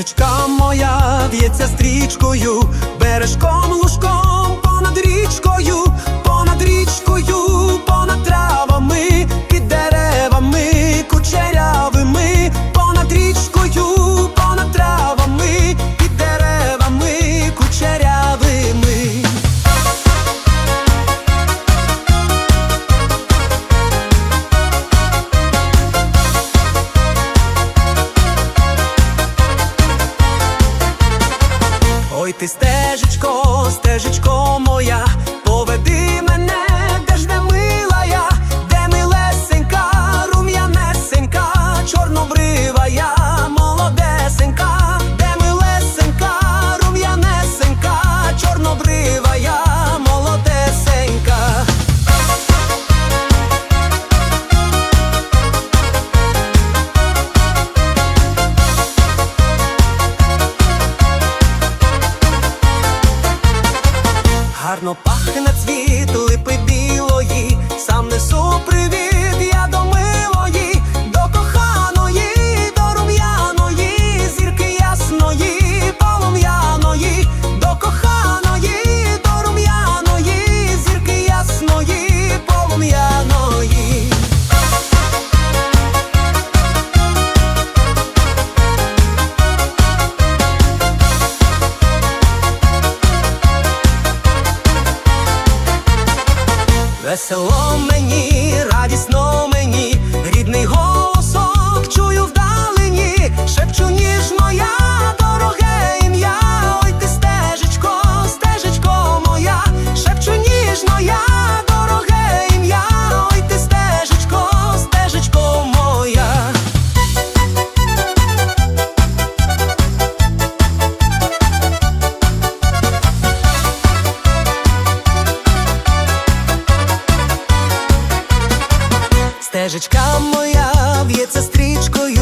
Книжечка моя в'ється стрічкою, бережком лужком понад річкою. Ti stežičko, stežičko moja, povedi гарно пахне на цвіт, липи білої, сам несу привіт. Весело мені, радісно мені. Стежечка моя в'ється стрічкою.